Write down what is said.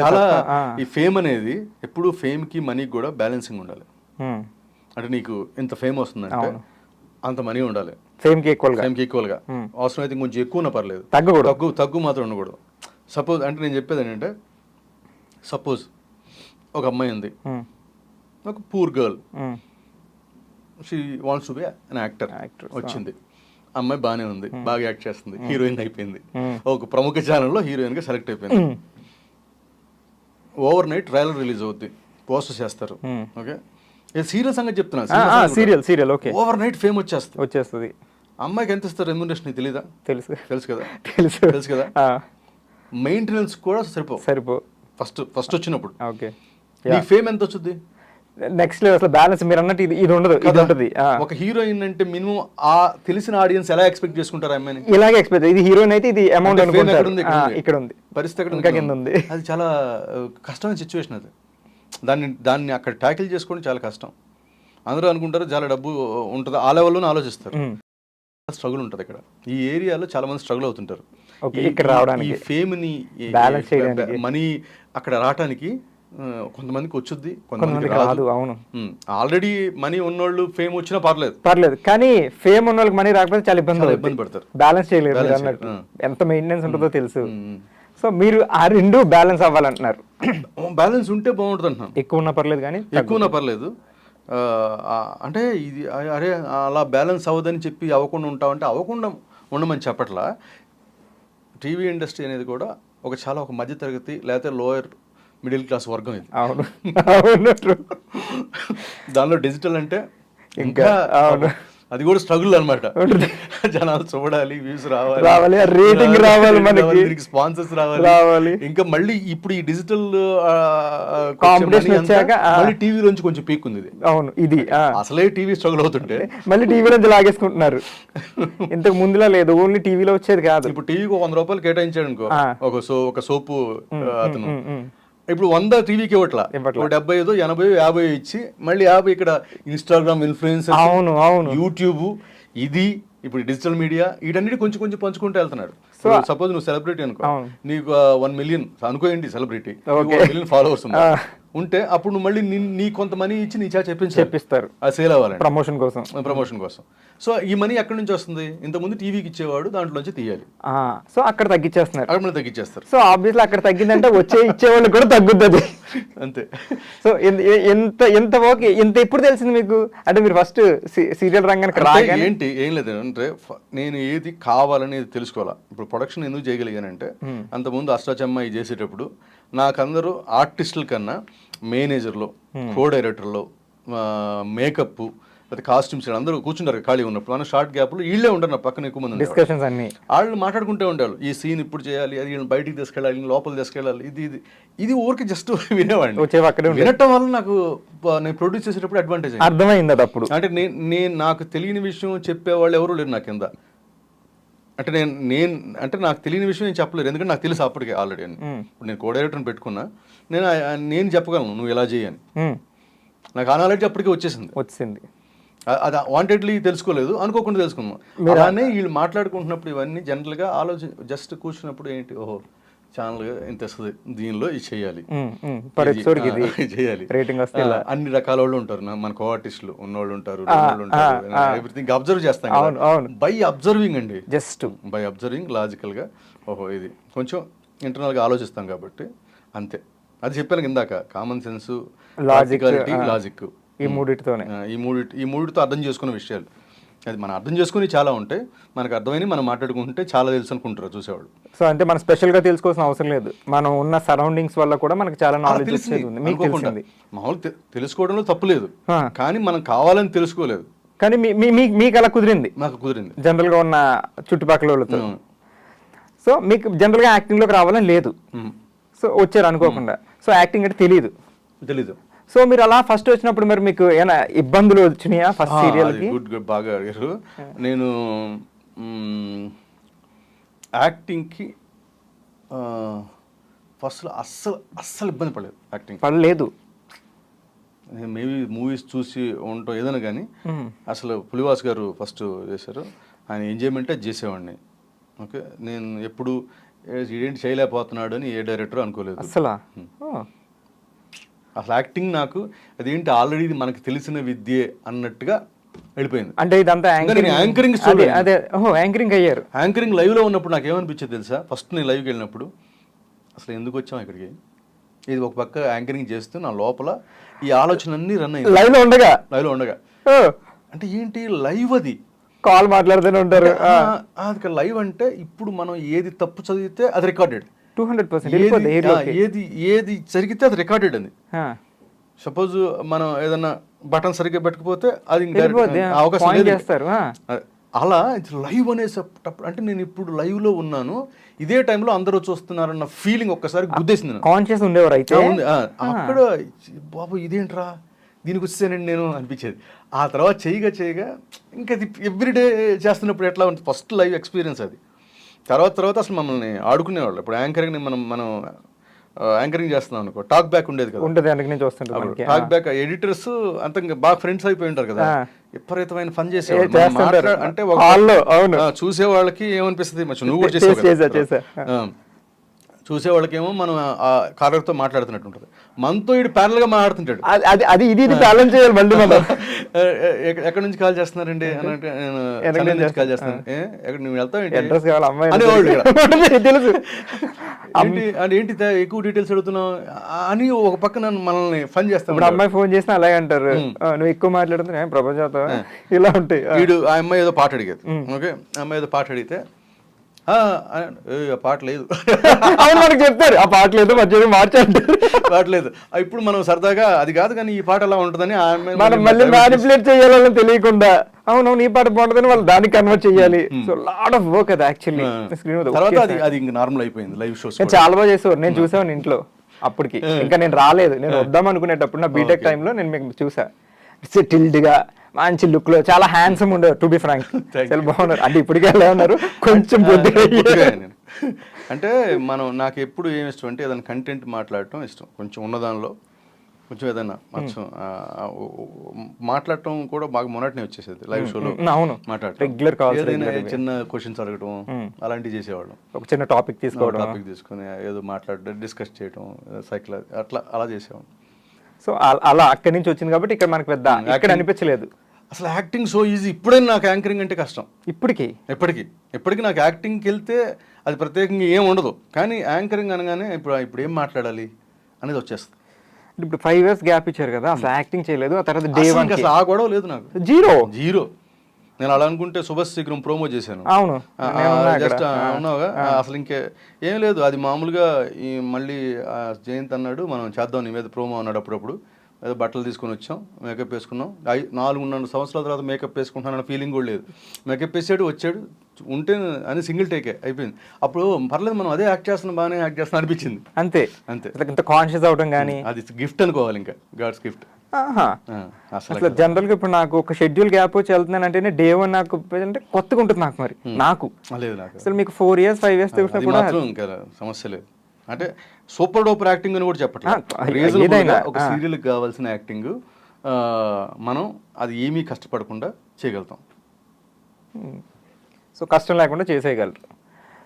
చాలా. ఈ ఫేమ్ అనేది ఎప్పుడు ఫేమ్కి మనీకి కూడా బ్యాలెన్సింగ్ ఉండాలి. అంటే నీకు ఇంత ఫేమ్ వస్తుందంటే. అంత మనీ ఉండాలి. ఫేమ్కి ఈక్వల్గా. ఫేమ్కి ఈక్వల్గా. అవసరం అయితే కొంచెం ఎక్కువ ఉన్నా పర్లేదు. తగ్గకూడదు. తగ్గు తగ్గు మాత్రం ఉండకూడదు. సపోజ్ అంటే నేను చెప్పేది ఏంటంటే సపోజ్ ఒక అమ్మాయి ఉంది. ఒక poor girl. She wants to be an actor వచ్చింది. అమ్మాయి బాగానే ఉంది. బాగా యాక్ట్ చేస్తుంది. హీరోయిన్ అయిపోయింది. ఒక ప్రముఖ ఛానల్లో హీరోయిన్గా సెలెక్ట్ అయిపోయింది. ఓవర్ నైట్ ట్రైలర్ రిలీజ్ అవుద్ది. పోస్ట్ చేస్తారు. Hmm. ఓకే? సీరియల్ సంగతి చెప్తున్నా. Serial serial okay. Overnight fame వచ్చేస్తుంది. వచ్చేస్తుంది. అమ్మాయికి ఎంత ఇస్తారు రెమ్యునరేషన్ తెలీదా? తెలుసు. తెలుసు కదా? తెలుసు. తెలుసు కదా? మెయింటెనెన్స్ కూడా సరిపో సరిపో ఫస్ట్ ఫస్ట్ వచ్చినప్పుడు. ఓకే. నీ ఫేమ్ ఎంత వచ్చింది నెక్స్ట్ లెవెల్ అసలు బ్యాలెన్స్ మీరు అన్నట్టు ఇది ఇది ఉండదు ఇది ఉంటుంది. ఒక హీరోయిన్ అంటే మినిమం ఆ తెలిసిన ఆడియన్స్ ఎలా ఎక్స్పెక్ట్ చేసుకుంటారు అమ్మాయిని? ఇలాగే ఎక్స్పెక్ట్ ఇది హీరోయిన్ అయితే ఇది అమౌంట్ అనుకుంటారు. ఇక్కడ ఉంది? పరిస్థితి ఎక్కడ ఇంకా కింద ఉంది. అది చాలా కష్టమైన సిచ్యువేషన్ అది. దాన్ని దాన్ని అక్కడ ట్యాకిల్ చేసుకోవడం చాలా కష్టం. అందరూ అనుకుంటారు చాలా డబ్బు ఉంటుంది. ఆ లెవెల్లోనే ఆలోచిస్తారు. స్ట్రగుల్ ఉంటుంది ఇక్కడ. ఈ ఏరియాలో చాలా మంది స్ట్రగుల్ అవుతుంటారు. ఈ- ఇక్కడ రావడానికి. ఈ ఫేమ్ని Balance చేయడానికి. మనీ అక్కడ రావడానికి కొంతమందికి వచ్చుద్ది కొంతమందికి రాదు. రాదు అవును. ఆల్రెడీ మనీ ఉన్నోళ్ళు ఫేమ్ వచ్చినా పర్లేదు. పర్లేదు కానీ ఫేమ్ ఉన్న వాళ్ళకి మనీ రాకపోతే చాలా ఇబ్బంది ఇబ్బంది పడతారు. బ్యాలెన్స్ చేయలేదు అన్నట్టు. ఎంత మెయింటెనెన్స్ ఉంటుందో తెలుసు. సో మీరు ఆ రెండు బ్యాలెన్స్ అవ్వాలంటున్నారు. బ్యాలెన్స్ ఉంటే బాగుంటుంది అంటున్నాను. ఎక్కువ ఉన్నా పర్లేదు కానీ ఎక్కువనా పర్లేదు. ఆ, ఆ, అంటే ఇది అరే అలా బ్యాలెన్స్ అవ్వదని చెప్పి అవ్వకుండా ఉంటామంటే అవ్వకుండా ఉండమని చెప్పట్లా. టీవీ ఇండస్ట్రీ అనేది కూడా ఒక చాలా ఒక మధ్యతరగతి లేకపోతే లోయర్ మిడిల్ క్లాస్ వర్గం ఇది అవును అవును. దానిలో డిజిటల్ అంటే ఇంకా, అవును. అది కూడా స్ట్రగుల్ అనమాట. జనాలు చూడాలి వ్యూస్ రావాలి రావాలి, rating రావాలి మనకి. స్పాన్సర్స్ రావాలి రావాలి. ఇంకా మళ్ళీ ఇప్పుడు ఈ డిజిటల్ Competition వచ్చాక. మళ్ళీ టీవీలోంచి కొంచెం పీక్ ఉంది ఇది అవును ఇది. అసలే టీవీ స్ట్రగుల్ అవుతుంటే మళ్ళీ టీవీ నుంచి లాగేసుకుంటున్నారు ఇంతకు ముందులా లేదు ఓన్లీ టీవీలో వచ్చేది కాదు ఇప్పుడు టీవీకి వంద రూపాయలు కేటాయించాడు అనుకో. ఒక సో ఒక సోపు అతను. ఇప్పుడు వంద టీవీకి ఇవ్వట్లా? డెబ్బై ఐదు ఎనభై యాభై ఇచ్చి మళ్ళీ యాభై ఇక్కడ ఇన్స్టాగ్రామ్ ఇన్ఫ్లుయెన్సర్ అవును అవును. యూట్యూబ్ ఇది ఇప్పుడు డిజిటల్ మీడియా వీటన్నిటి కొంచెం కొంచెం పంచుకుంటూ వెళ్తున్నాడు సపోజ్ నువ్వు సెలబ్రిటీ అనుకో. నీకు వన్ మిలియన్ అనుకోండి సెలబ్రిటీ. Million followers. ఉంటే అప్పుడు నువ్వు మళ్ళీ నీ- కొంత మనీ ఇచ్చి నీ చా చెప్పించాలి చెప్పిస్తారు. అది సేల్ అవ్వాలండి ప్రమోషన్ కోసం. ప్రమోషన్ కోసం. సో ఈ మనీ ఎక్కడి నుంచి వస్తుంది? ఇంతకుముందు టీవీకి ఇచ్చేవాడు దాంట్లోంచి తీయాలి. ఆ, సో అక్కడ తగ్గించేస్తున్నారు. అక్కడ తగ్గించేస్తారు. సో ఆబ్వియస్లీ అక్కడ తగ్గిందంటే వచ్చే ఇచ్చేవాళ్ళు కూడా తగ్గుతుంది అంతే. సో ఎంత ఎంత ఓకే ఎంత ఎప్పుడు తెలిసింది మీకు? అంటే మీరు ఫస్ట్ సీరియల్ రంగానికి రాగానే? ఏంటి ఏం లేదు. అంటే నేను ఏది కావాలనేది తెలుసుకోవాలా? ఇప్పుడు ప్రొడక్షన్ ఎందుకు చేయగలిగానంటే అంతకుముందు అష్టాచమ్మ ఇది చేసేటప్పుడు నాకందరూ ఆర్టిస్టుల కన్నా మేనేజర్లో కో డైరెక్టర్లో మేకప్ లేదా కాస్ట్యూమ్స్ అందరూ కూర్చుంటారు ఖాళీ ఉన్నప్పుడు. మన షార్ట్ గ్యాప్లు వీళ్ళే ఉంటారు నా పక్కన ఎక్కువ మంది. డిస్కషన్స్ అన్ని. వాళ్ళు మాట్లాడుకుంటూ ఉండేవాళ్ళు. ఈ సీన్ ఇప్పుడు చేయాలి అది బయటికి తీసుకెళ్ళాలి లోపల తీసుకెళ్ళాలి ఇది ఇది. ఇది ఊరికి జస్ట్ వినేవాడిని. వినటం వల్ల నాకు నేను ప్రొడ్యూస్ చేసేటప్పుడు అడ్వాంటేజ్ అర్థమైంది అప్పుడు. అంటే నేను నేను నాకు తెలియని విషయం చెప్పేవాళ్ళు ఎవరు లేరు నా కింద. అంటే నేను నేను అంటే నాకు తెలియని విషయం నేను చెప్పలేరు ఎందుకంటే నాకు తెలుసు అప్పటికే ఆల్రెడీ అని. ఇప్పుడు నేను కో డైరెక్టర్ని పెట్టుకున్నా. నేను నేను చెప్పగలను నువ్వు ఇలా చేయని నాకు ఆ నాలెడ్జ్ అప్పటికే వచ్చేసింది. వచ్చింది అది వాంటెడ్లీ తెలుసుకోలేదు అనుకోకుండా తెలుసుకున్నాం. అలానే వీళ్ళు మాట్లాడుకుంటున్నప్పుడు ఇవన్నీ జనరల్గా ఆలోచి జస్ట్ కూర్చున్నప్పుడు ఏంటి ఓహో ఛానల్ ఇంత వస్తుంది దీనిలో ఇది చేయాలి. చేయాలి. రేటింగ్ వస్తే అన్ని రకాల వాళ్ళు ఉంటారు మన కో ఆర్టిస్టులు ఉన్నోళ్ళు ఉంటారు ఎవ్రీథింగ్ అబ్జర్వ్ చేస్తాం అవును, అవును. బై అబ్జర్వింగ్ అండి. జస్ట్ బై అబ్జర్వింగ్ లాజికల్గా ఓహో ఇది. కొంచెం ఇంటర్నల్గా ఆలోచిస్తాం కాబట్టి అంతే. అది చెప్పాను ఇందాక కామన్ సెన్స్ లాజికాలిటీ లాజిక్ ఈ మూడిటితోనే. ఈ మూడి ఈ మూడితో అర్థం చేసుకున్న విషయాలు. అది మనం అర్థం చేసుకుని చాలా ఉంటాయి మనకు అర్థమైనవి మనం మాట్లాడుకుంటే చాలా తెలుసు అనుకుంటారు చూసేవాళ్ళు. సో అంటే మనం స్పెషల్గా తెలుసుకోవాల్సిన అవసరం లేదు. మనం ఉన్న సరౌండింగ్స్ వల్ల కూడా మనకు చాలా నాలెడ్జ్ తెలిసింది, మీకు. తెలిసింది. మామూలు తెలుసుకోవడంలో తప్పు లేదు. కానీ మనం కావాలని తెలుసుకోలేదు. కానీ మీ- మీ- మీ- మీకు అలా కుదిరింది? నాకు కుదిరింది. జనరల్గా ఉన్న చుట్టుపక్కల వాళ్ళతో? ఉమ్. సో మీకు జనరల్గా యాక్టింగ్లోకి రావాలని లేదు. ఉమ్. సో వచ్చారు అనుకోకుండా. సో యాక్టింగ్ అంటే తెలియదు తెలీదు. సో మీరు అలా ఫస్ట్ వచ్చినప్పుడు మరి మీకు ఏమైనా ఇబ్బందులు వచ్చినాయా ఫస్ట్ సీరియల్ గుడ్ గుడ్ బాగా అడిగారు. నేను యాక్టింగ్కి ఫస్ట్ అస్సలు అస్సలు ఇబ్బంది పడలేదు యాక్టింగ్ పడలేదు. నేను మేబీ మూవీస్ చూసి ఉండటం ఏదైనా కానీ. అసలు పులివాస్ గారు ఫస్ట్ చేశారు. ఆయన ఎంజాయ్మెంటే చేసేవాడిని. ఓకే? నేను ఎప్పుడు ఇదేంటి చేయలేకపోతున్నాడు అని ఏ డైరెక్టర్ అనుకోలేదు. అసలా. అసలు యాక్టింగ్ నాకు అదేంటి ఆల్రెడీ ఇది మనకు తెలిసిన విద్యే అన్నట్టుగా వెళ్ళిపోయింది. అంటే ఇదంతా యాంకరింగ్ యాంకరింగ్ అదే ఓహో యాంకరింగ్ అయ్యారు. యాంకరింగ్ లైవ్లో ఉన్నప్పుడు నాకు ఏమనిపించేది తెలుసా? ఫస్ట్ నేను లైవ్కి వెళ్ళినప్పుడు అసలు ఎందుకు వచ్చాం ఇక్కడికి? ఇది ఒక పక్క యాంకరింగ్ చేస్తూ నా లోపల ఈ ఆలోచనలన్నీ రన్ అయింది లైవ్లో ఉండగా? లైవ్లో ఉండగా. అంటే ఏంటి? లైవ్ అది. కాల్ మాట్లాడుతూనే ఉంటారు. అది లైవ్ అంటే ఇప్పుడు మనం ఏది తప్పు చదివితే అది రికార్డెడ్ టూ హండ్రెడ్ పర్సెంట్ ఏది ఏది జరిగితే అది రికార్డెడ్ అంది. సపోజ్ మనం ఏదన్నా బటన్ సరిగ్గా పెట్టకపోతే అది అవకాశం చేస్తారు అలా లైవ్ అనేసేటప్పుడు అంటే నేను ఇప్పుడు లైవ్లో ఉన్నాను ఇదే టైంలో అందరూ చూస్తున్నారన్న ఫీలింగ్ ఒక్కసారి గుద్దేసింది. కాన్షియస్ ఉండేవారు అయితే? అక్కడ బాబు ఇదేంట్రా? దీనికి వచ్చేసానండి నేను అనిపించేది. ఆ తర్వాత చేయగా చేయగా ఇంకా ఎవ్రీడే చేస్తున్నప్పుడు ఎట్లా ఉంటుంది ఫస్ట్ లైవ్ ఎక్స్పీరియన్స్ అది. తర్వాత తర్వాత అసలు మమ్మల్ని ఆడుకునేవాళ్ళు. ఇప్పుడు యాంకరింగ్ మనం మనం యాంకరింగ్ చేస్తున్నాం అనుకో టాక్ బ్యాక్ ఉండేది కదా. ఉంటుంది వెనక నుంచి మనకి. టాక్ బ్యాక్ ఎడిటర్స్ అంత బాగా ఫ్రెండ్స్ అయిపోయి ఉంటారు కదా. విపరీతమైన ఫన్ ఏ, చేసేవాళ్ళు అంటే చూసే వాళ్ళకి ఏమనిపిస్తుంది? నువ్వు కూడా చేసా, చేసావు కదా. చేసా, చేసా. ఆ. చూసే వాళ్ళకేమో మనం ఆ కాలర్తో మాట్లాడుతున్నట్టు ఉంటుంది మనతో ఇటు ప్యారల్గా మాట్లాడుతుంటాడు. అది అది ఇది ఇది బ్యాలెన్స్ చేయాలి మళ్ళీ మనం. ఎక్కడి నుంచి కాల్ చేస్తున్నారండి? నుంచి కాల్ చేస్తున్నాను. ఎక్కడ నువ్వు వెళ్తావు ఏంటి? అడ్రస్ కావాలి? అమ్మాయి అనేవాళ్ళు. తెలుసు. అంటే ఏంటి ఎక్కువ డీటెయిల్స్ అడుగుతున్నావు? అని ఒక పక్క నన్ను మనల్ని ఫన్ చేస్తాను ఇప్పుడు అమ్మాయి ఫోన్ చేసినా అలాగే అంటారు. నువ్వు ఎక్కువ మాట్లాడుతున్నా ప్రపంచంతో ఇలా ఉంటాయి. వీడు ఆ అమ్మాయి ఏదో పాట అడిగేది. ఓకే? ఆ అమ్మాయి ఏదో పాట అడిగితే "ఆ, ఆ, ఏ, ఆ పాట లేదు. అవును మనకి చెప్తారు ఆ పాట లేదు మధ్య మార్చంటారు పాట లేదు. ఇప్పుడు మనం సరదాగా అది కాదు కానీ ఈ పాట ఎలా ఉంటుందని మనం మళ్ళీ మ్యానిపులేట్ చేయాలని తెలియకుండా అవునవును ఈ పాట బాగుంటుందని వాళ్ళు దాన్ని కన్వర్ట్ చేయాలి. సో లాట్ ఆఫ్ వర్క్ అది యాక్చువల్లీ స్క్రీన్ తర్వాత అది అది ఇంక నార్మల్ అయిపోయింది లైవ్ షోస్ చాలా బాగా చేసేవారు నేను చూసాను ఇంట్లో అప్పటికి. ఇంకా నేను రాలేదు. నేను వద్దాం అనుకునేటప్పుడు నా బీటెక్ టైంలో నేను మీకు చూసా. సెటిల్డ్గా మంచి లుక్లో చాలా హ్యాండ్సమ్ ఉండేవారు టు బి ఫ్రాంక్ చాలా బాగున్నారు. అంటే ఇప్పటికే ఉన్నారు. కొంచెం. అంటే మనం నాకు ఎప్పుడు ఏమి ఇష్టం అంటే ఏదైనా కంటెంట్ మాట్లాడటం ఇష్టం. కొంచెం ఉన్నదానిలో కొంచెం ఏదైనా ఓ- మాట్లాడటం కూడా బాగా మొన్నటినే వచ్చేసేది లైవ్ షోలో అవును. మాట్లాడటం. ఏదైనా. చిన్న క్వశ్చన్స్ అడగటం అలాంటివి చేసేవాళ్ళం. ఒక చిన్న టాపిక్ తీసుకోవడం. టాపిక్ తీసుకుని ఏదో మాట్లాడడం డిస్కస్ చేయడం సైకిల్ అట్లా అలా చేసేవాళ్ళం. సో అలా అక్కడి నుంచి వచ్చింది కాబట్టి ఇక్కడ మనకు పెద్ద ఇక్కడ అనిపించలేదు. అసలు యాక్టింగ్ సో ఈజీ ఇప్పుడే నాకు యాంకరింగ్ అంటే కష్టం. ఇప్పటికి? ఎప్పటికీ? ఎప్పటికీ నాకు యాక్టింగ్కి వెళ్తే అది ప్రత్యేకంగా ఏం ఉండదు. కానీ యాంకరింగ్ అనగానే ఇప్పుడు ఇప్పుడు ఏం మాట్లాడాలి అనేది వచ్చేస్తుంది. ఇప్పుడు ఫైవ్ ఇయర్స్ గ్యాప్ ఇచ్చారు కదా అసలు యాక్టింగ్ చేయలేదు. ఆ తర్వాత డే వన్ ఆ గొడవ లేదు నాకు. జీరో జీరో నేను అలా అనుకుంటే శీఘ్రం ప్రోమో చేశాను. అవును. జస్ట్ ఉన్నావుగా? అసలు ఇంకే ఏం లేదు. అది మామూలుగా ఈ మళ్ళీ జయంత్ అన్నాడు మనం చేద్దాం నీ మీద ప్రోమో అన్నాడు అప్పుడప్పుడు. ఏదో బట్టలు తీసుకొని వచ్చాం మేకప్ వేసుకున్నాం. ఐ నాలుగున్నర సంవత్సరాల తర్వాత మేకప్ వేసుకుంటానన్న ఫీలింగ్ కూడా లేదు. మేకప్ వేసాడు వచ్చాడు ఉంటే అని సింగిల్ టేకే అయిపోయింది. అప్పుడు పర్లేదు మనం అదే యాక్ట్ చేస్తున్నాం బాగానే యాక్ట్ చేస్తున్నాం అనిపించింది. అంతే. అంతే. ఇంత కాన్షియస్ అవడం కానీ అది గిఫ్ట్ అనుకోవాలి ఇంకా. గాడ్స్ గిఫ్ట్ అసలు అసలు జనరల్గా ఇప్పుడు నాకు ఒక షెడ్యూల్ గ్యాప్ వచ్చి వెళ్తున్నాను అంటేనే డే వన్ నాకు అంటే కొత్తగా ఉంటుంది నాకు మరి. నాకు. లేదు నాకు. అసలు మీకు ఫోర్ ఇయర్స్ ఫైవ్ ఇయర్స్ కూడా సమస్య లేదు. అంటే సూపర్ డూపర్ యాక్టింగ్ అని కూడా చెప్పట్లేదు. ఒక ఆ. సీరియల్కి కావాల్సిన యాక్టింగ్ మనం అది ఏమీ కష్టపడకుండా చేయగలుగుతాం. సో కష్టం లేకుండా చేసేయగలరు.